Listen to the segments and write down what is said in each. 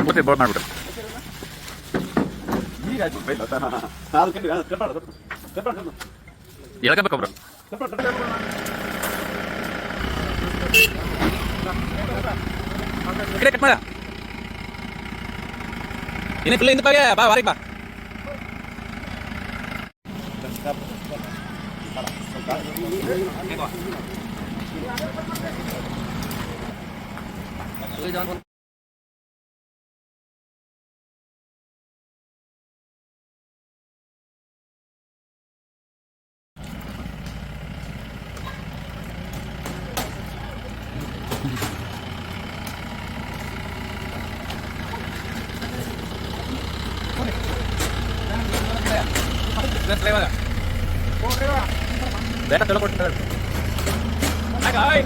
ಮತ್ತೆ ಬೋರ್ಡ್ ಮಾಡ್ಬಿಟ್ರೆ ಎಳ್ಕೊಬೇಕು ಒಬ್ರು ಈ ಕಡೆ ಕಟ್ ಮಾಡ என்ன பிள்ளை இந்த பாரு பா வரைப்பா Thank you. ಬೇಗ ಚಲೋ ಕೊಟ್ಟು ಹಾಯ್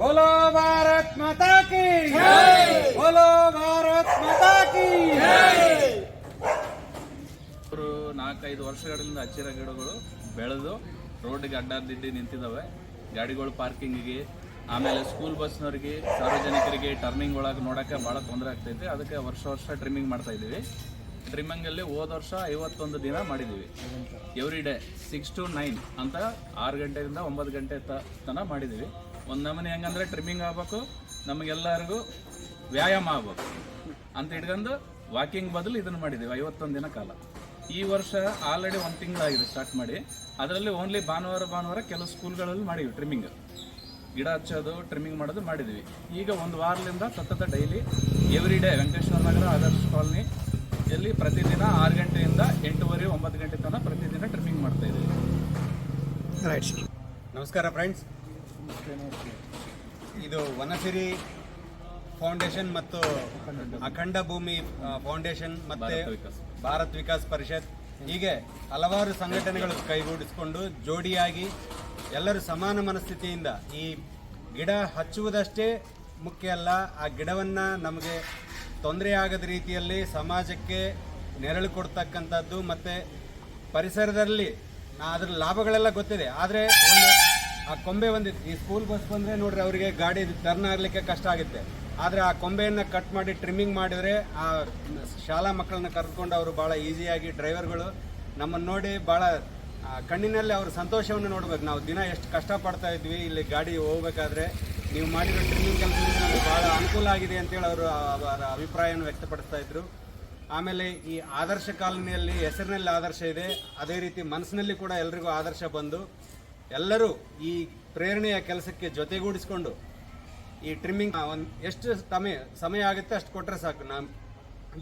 बोलो भारत माता की बोलो भारत माता की ಅವರು ನಾಲ್ಕೈದು ವರ್ಷಗಳಿಂದ ಹಚ್ಚಿರೋ ಗಿಡಗಳು ಬೆಳೆದು ರೋಡ್ಗೆ ಅಡ್ಡಾದಿಡ್ಡಿ ನಿಂತಿದ್ದಾವೆ ಗಾಡಿಗಳು ಪಾರ್ಕಿಂಗಿಗೆ, ಆಮೇಲೆ ಸ್ಕೂಲ್ ಬಸ್ನವರಿಗೆ, ಸಾರ್ವಜನಿಕರಿಗೆ ಟರ್ನಿಂಗ್ ಒಳಗೆ ನೋಡೋಕ್ಕೆ ಭಾಳ ತೊಂದರೆ ಆಗ್ತೈತೆ. ಅದಕ್ಕೆ ವರ್ಷ ವರ್ಷ ಟ್ರಿಮ್ಮಿಂಗ್ ಮಾಡ್ತಾ ಇದ್ದೀವಿ. ಟ್ರಿಮ್ಮಿಂಗಲ್ಲಿ ಹೋದ ವರ್ಷ ಐವತ್ತೊಂದು ದಿನ ಮಾಡಿದ್ದೀವಿ every day six to nine ಅಂತ ಆರು ಗಂಟೆಯಿಂದ ಒಂಬತ್ತು ಗಂಟೆ ತ ತನಕ ಮಾಡಿದ್ದೀವಿ ಒಂದು ನಮೂನೆ ಹೆಂಗಂದ್ರೆ ಟ್ರಿಮ್ಮಿಂಗ್ ಆಗ್ಬೇಕು, ನಮಗೆಲ್ಲರಿಗೂ ವ್ಯಾಯಾಮ ಆಗ್ಬೇಕು. ಅಂತ ಇಟ್ಕೊಂಡು ವಾಕಿಂಗ್ ಬದಲು ಇದನ್ನು ಮಾಡಿದ್ದೀವಿ ಐವತ್ತೊಂದು ದಿನ ಕಾಲ. ಈ ವರ್ಷ ಆಲ್ರೆಡಿ ಒಂದು ತಿಂಗಳಾಗಿದೆ ಸ್ಟಾರ್ಟ್ ಮಾಡಿ. ಅದರಲ್ಲಿ ಓನ್ಲಿ ಭಾನುವಾರ ಭಾನುವಾರ ಕೆಲವು ಸ್ಕೂಲ್ಗಳಲ್ಲಿ ಮಾಡಿವಿ ಟ್ರಿಮ್ಮಿಂಗ್ ಗಿಡ ಹಚ್ಚೋದು ಟ್ರಿಮ್ಮಿಂಗ್ ಮಾಡೋದು ಮಾಡಿದ್ವಿ. ಈಗ ಒಂದು ವಾರದಿಂದ ಸತತ daily every day Venkateshwara Nagar, Adarsh colony ಎಲ್ಲಿ ಪ್ರತಿದಿನ ಆರು ಗಂಟೆಯಿಂದ ಎಂಟೂವರೆ, ಒಂಬತ್ತು ಗಂಟೆ ತನಕ ಪ್ರತಿದಿನ ಟ್ರಿಮ್ಮಿಂಗ್ ಮಾಡ್ತಾ ಇದ್ದೀವಿ. ನಮಸ್ಕಾರ ಫ್ರೆಂಡ್ಸ್ ಇದು ವನಸಿರಿ ಫೌಂಡೇಶನ್ ಮತ್ತು ಅಖಂಡ ಭೂಮಿ ಫೌಂಡೇಶನ್ ಮತ್ತೆ ಭಾರತ ವಿಕಾಸ್. ಪರಿಷತ್. ಹೀಗೆ ಹಲವಾರು ಸಂಘಟನೆಗಳು ಕೈಗೂಡಿಸಿಕೊಂಡು ಜೋಡಿಯಾಗಿ ಎಲ್ಲರೂ ಸಮಾನ ಮನಸ್ಥಿತಿಯಿಂದ ಈ ಗಿಡ ಹಚ್ಚುವುದಷ್ಟೇ ಮುಖ್ಯ ಅಲ್ಲ ಆ ಗಿಡವನ್ನು ನಮಗೆ ತೊಂದರೆ ಆಗದ ರೀತಿಯಲ್ಲಿ ಸಮಾಜಕ್ಕೆ ನೆರಳು ಕೊಡ್ತಕ್ಕಂಥದ್ದು ಮತ್ತು ಪರಿಸರದಲ್ಲಿ ಅದರ ಲಾಭಗಳೆಲ್ಲ ಗೊತ್ತಿದೆ. ಆದರೆ ಒಂದು ಆ ಕೊಂಬೆ ಬಂದಿತ್ತು. ಈ ಸ್ಕೂಲ್ ಬಸ್ ಬಂದರೆ ನೋಡ್ರಿ ಅವರಿಗೆ ಗಾಡಿ ಟರ್ನ್ ಆಗಲಿಕ್ಕೆ ಕಷ್ಟ ಆಗುತ್ತೆ. ಆದರೆ ಆ ಕೊಂಬೆಯನ್ನು ಕಟ್ ಮಾಡಿ ಟ್ರಿಮ್ಮಿಂಗ್ ಮಾಡಿದರೆ ಆ ಶಾಲಾ ಮಕ್ಕಳನ್ನ ಕರೆದುಕೊಂಡು ಅವರು ಭಾಳ ಈಸಿಯಾಗಿ ಡ್ರೈವರ್ಗಳು ನಮ್ಮನ್ನು ನೋಡಿ ಭಾಳ ಕಣ್ಣಿನಲ್ಲಿ ಅವ್ರ ಸಂತೋಷವನ್ನು ನೋಡ್ಬೇಕು. ನಾವು ದಿನ ಎಷ್ಟು ಕಷ್ಟಪಡ್ತಾ ಇದ್ವಿ, ಇಲ್ಲಿ ಗಾಡಿ ಹೋಗ್ಬೇಕಾದ್ರೆ ನೀವು ಮಾಡಿರೋ ಟ್ರಿಮ್ಮಿಂಗ್ ಕೆಲಸದಿಂದ ನಮಗೆ ಭಾಳ ಅನುಕೂಲ ಆಗಿದೆ ಅಂತೇಳಿ ಅವರು ಅವರ ಅಭಿಪ್ರಾಯವನ್ನು ವ್ಯಕ್ತಪಡಿಸ್ತಾ ಇದ್ರು. ಆಮೇಲೆ ಈ ಆದರ್ಶ ಕಾಲನಿಯಲ್ಲಿ ಹೆಸರಿನಲ್ಲಿ ಆದರ್ಶ ಇದೆ. ಅದೇ ರೀತಿ ಮನಸ್ಸಿನಲ್ಲಿ ಕೂಡ ಎಲ್ರಿಗೂ ಆದರ್ಶ ಬಂದು ಎಲ್ಲರೂ ಈ ಪ್ರೇರಣೆಯ ಕೆಲಸಕ್ಕೆ ಜೊತೆಗೂಡಿಸ್ಕೊಂಡು ಈ ಟ್ರಿಮ್ಮಿಂಗ್ ಒಂದು ಎಷ್ಟು ಸಮಯ ಸಮಯ ಆಗುತ್ತೆ ಅಷ್ಟು ಕೊಟ್ಟರೆ ಸಾಕು. ನಾನು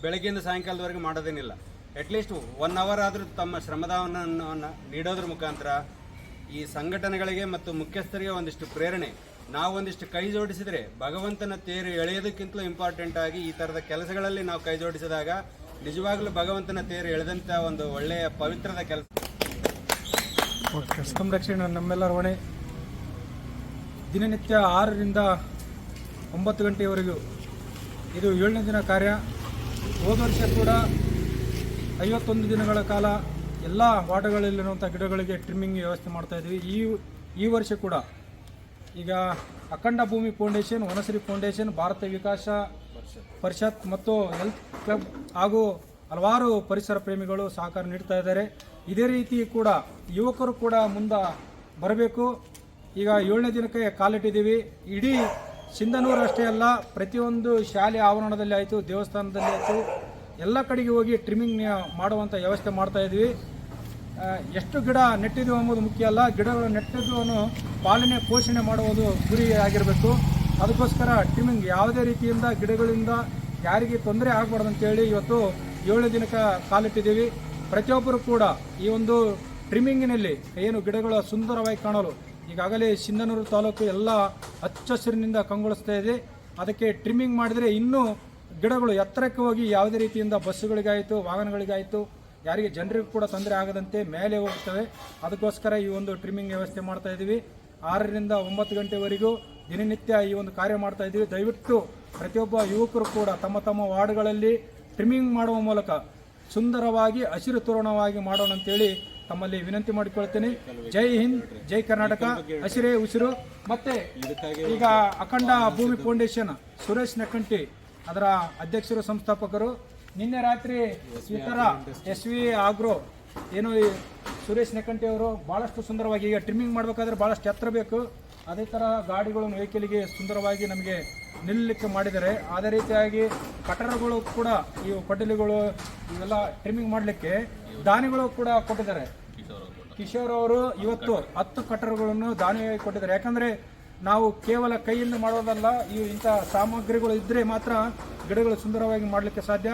ಬೆಳಗ್ಗೆಯಿಂದ ಸಾಯಂಕಾಲದವರೆಗೆ ಮಾಡೋದೇನಿಲ್ಲ. ಅಟ್ಲೀಸ್ಟ್ ಒನ್ ಅವರ್ ಆದರೂ ತಮ್ಮ ಶ್ರಮದಾನವನ್ನು ನೀಡೋದ್ರ ಮುಖಾಂತರ ಈ ಸಂಘಟನೆಗಳಿಗೆ ಮತ್ತು ಮುಖ್ಯಸ್ಥರಿಗೆ ಒಂದಿಷ್ಟು ಪ್ರೇರಣೆ. ನಾವು ಒಂದಿಷ್ಟು ಕೈ ಜೋಡಿಸಿದರೆ ಭಗವಂತನ ತೇರು ಎಳೆಯೋದಕ್ಕಿಂತಲೂ ಇಂಪಾರ್ಟೆಂಟ್ ಆಗಿ ಈ ಥರದ ಕೆಲಸಗಳಲ್ಲಿ ನಾವು ಕೈ ಜೋಡಿಸಿದಾಗ ನಿಜವಾಗ್ಲೂ ಭಗವಂತನ ತೇರು ಎಳೆದಂಥ ಒಂದು ಒಳ್ಳೆಯ ಪವಿತ್ರದ ಕೆಲಸ. ಸಂರಕ್ಷಣೆ ನಮ್ಮೆಲ್ಲರ ಹೊಣೆ. ದಿನನಿತ್ಯ ಆರರಿಂದ ಒಂಬತ್ತು ಗಂಟೆಯವರೆಗೂ. ಇದು ಏಳನೇ ದಿನ ಕಾರ್ಯ. ಹೋದ ವರ್ಷ ಕೂಡ ಐವತ್ತೊಂದು ದಿನಗಳ ಕಾಲ ಎಲ್ಲ ವಾರ್ಡ್ಗಳಲ್ಲಿರುವಂಥ ಗಿಡಗಳಿಗೆ ಟ್ರಿಮ್ಮಿಂಗ್ ವ್ಯವಸ್ಥೆ ಮಾಡ್ತಾಯಿದ್ವಿ ಈ ಈ ವರ್ಷ ಕೂಡ ಈಗ ಅಖಂಡ ಭೂಮಿ ಫೌಂಡೇಶನ್ ವನಶ್ರೀ ಫೌಂಡೇಶನ್ ಭಾರತ ವಿಕಾಸ ಪರಿಷತ್ ಮತ್ತು ಹೆಲ್ತ್ ಕ್ಲಬ್ ಹಾಗೂ ಹಲವಾರು ಪರಿಸರ ಪ್ರೇಮಿಗಳು ಸಹಕಾರ ನೀಡ್ತಾ ಇದ್ದಾರೆ. ಇದೇ ರೀತಿ ಕೂಡ ಯುವಕರು ಕೂಡ ಮುಂದೆ ಬರಬೇಕು. ಈಗ ಏಳನೇ ದಿನಕ್ಕೆ ಕಾಲಿಟ್ಟಿದ್ದೀವಿ. ಇಡೀ ಸಿಂಧನೂರು ಅಷ್ಟೇ ಅಲ್ಲ, ಪ್ರತಿಯೊಂದು ಶಾಲೆ ಆವರಣದಲ್ಲಿ ಆಯಿತು, ದೇವಸ್ಥಾನದಲ್ಲಿ ಆಯಿತು, ಎಲ್ಲ ಕಡೆಗೆ ಹೋಗಿ ಟ್ರಿಮ್ಮಿಂಗ್ ಮಾಡುವಂಥ ವ್ಯವಸ್ಥೆ ಮಾಡ್ತಾ ಇದ್ವಿ. ಎಷ್ಟು ಗಿಡ ನೆಟ್ಟಿದ್ದೀವಿ ಅನ್ನೋದು ಮುಖ್ಯ ಅಲ್ಲ, ಗಿಡಗಳು ನೆಟ್ಟಿದ್ದನ್ನು ಪಾಲನೆ, ಪೋಷಣೆ ಮಾಡುವುದು ಗುರಿ ಆಗಿರಬೇಕು. ಅದಕ್ಕೋಸ್ಕರ ಟ್ರಿಮ್ಮಿಂಗ್ ಯಾವುದೇ ರೀತಿಯಿಂದ, ಗಿಡಗಳಿಂದ ಯಾರಿಗೆ ತೊಂದರೆ ಆಗಬಾರ್ದು ಅಂತೇಳಿ ಇವತ್ತು ಏಳು ದಿನಕ್ಕೆ ಕಾಲಿಟ್ಟಿದ್ದೀವಿ. ಪ್ರತಿಯೊಬ್ಬರು ಕೂಡ ಈ ಒಂದು ಟ್ರಿಮ್ಮಿಂಗಿನಲ್ಲಿ ಏನು ಗಿಡಗಳು ಸುಂದರವಾಗಿ ಕಾಣಲು ಈಗಾಗಲೇ ಸಿಂಧನೂರು ತಾಲೂಕು ಎಲ್ಲ ಹಚ್ಚ ಹಸಿರಿನಿಂದ ಕಂಗೊಳಿಸ್ತಾ ಇದೆ. ಅದಕ್ಕೆ ಟ್ರಿಮ್ಮಿಂಗ್ ಮಾಡಿದರೆ ಇನ್ನೂ ಗಿಡಗಳು ಎತ್ತರಕ್ಕೆ ಹೋಗಿ ಯಾವುದೇ ರೀತಿಯಿಂದ ಬಸ್ಸುಗಳಿಗಾಯಿತು, ವಾಹನಗಳಿಗಾಯಿತು, ಯಾರಿಗೆ ಜನರಿಗೂ ಕೂಡ ತೊಂದರೆ ಆಗದಂತೆ ಮೇಲೆ ಹೋಗ್ತವೆ. ಅದಕ್ಕೋಸ್ಕರ ಈ ಒಂದು ಟ್ರಿಮ್ಮಿಂಗ್ ವ್ಯವಸ್ಥೆ ಮಾಡ್ತಾ ಇದ್ದೀವಿ ಆರರಿಂದ ಒಂಬತ್ತು ಗಂಟೆವರೆಗೂ ದಿನನಿತ್ಯ ಈ ಒಂದು ಕಾರ್ಯ ಮಾಡ್ತಾ ಇದ್ದೀವಿ ದಯವಿಟ್ಟು ಪ್ರತಿಯೊಬ್ಬ ಯುವಕರು ಕೂಡ ತಮ್ಮ ತಮ್ಮ ವಾರ್ಡ್ಗಳಲ್ಲಿ ಟ್ರಿಮ್ಮಿಂಗ್ ಮಾಡುವ ಮೂಲಕ ಸುಂದರವಾಗಿ, ಹಸಿರು ತೋರಣವಾಗಿ ಮಾಡೋಣ ಅಂತೇಳಿ ತಮ್ಮಲ್ಲಿ ವಿನಂತಿ ಮಾಡಿಕೊಳ್ತೇನೆ. ಜೈ ಹಿಂದ್, ಜೈ ಕರ್ನಾಟಕ. ಹಸಿರೇ ಉಸಿರು. ಮತ್ತೆ ಈಗ ಅಖಂಡ ಭೂಮಿ ಫೌಂಡೇಶನ್ ಸುರೇಶ್ ನಕಂಟಿ, ಅದರ ಅಧ್ಯಕ್ಷರು, ಸಂಸ್ಥಾಪಕರು. ನಿನ್ನೆ ರಾತ್ರಿ ಈ ಥರ ಎಸ್ ವಿ ಆಗ್ರೋ ಏನು ಈ ಸುರೇಶ್ ನಕಂಟಿ ಅವರು ಭಾಳಷ್ಟು ಸುಂದರವಾಗಿ ಈಗ ಟ್ರಿಮ್ಮಿಂಗ್ ಮಾಡಬೇಕಾದ್ರೆ ಭಾಳಷ್ಟು ಎತ್ತರ ಬೇಕು. ಅದೇ ಥರ ಗಾಡಿಗಳನ್ನು ವೆಹಿಕಲ್ಗೆ ಸುಂದರವಾಗಿ ನಮಗೆ ನಿಲ್ಲಲಿಕ್ಕೆ ಮಾಡಿದ್ದಾರೆ. ಅದೇ ರೀತಿಯಾಗಿ ಕಟ್ಟಡಗಳು ಕೂಡ, ಈ ಕೊಠಡಿಗಳು ಇವೆಲ್ಲ ಟ್ರಿಮ್ಮಿಂಗ್ ಮಾಡಲಿಕ್ಕೆ ದಾನಿಗಳು ಕೂಡ ಕೊಟ್ಟಿದ್ದಾರೆ. ಕಿಶೋರ್ ಅವರು ಇವತ್ತು ಹತ್ತು ಕಟ್ಟಡಗಳನ್ನು ದಾನಿಯಾಗಿ ಕೊಟ್ಟಿದ್ದಾರೆ. ಯಾಕಂದ್ರೆ ನಾವು ಕೇವಲ ಕೈಯಿಂದ ಮಾಡೋದಲ್ಲ, ಈ ಇಂಥ ಸಾಮಗ್ರಿಗಳು ಇದ್ದರೆ ಮಾತ್ರ ಗಿಡಗಳು ಸುಂದರವಾಗಿ ಮಾಡಲಿಕ್ಕೆ ಸಾಧ್ಯ.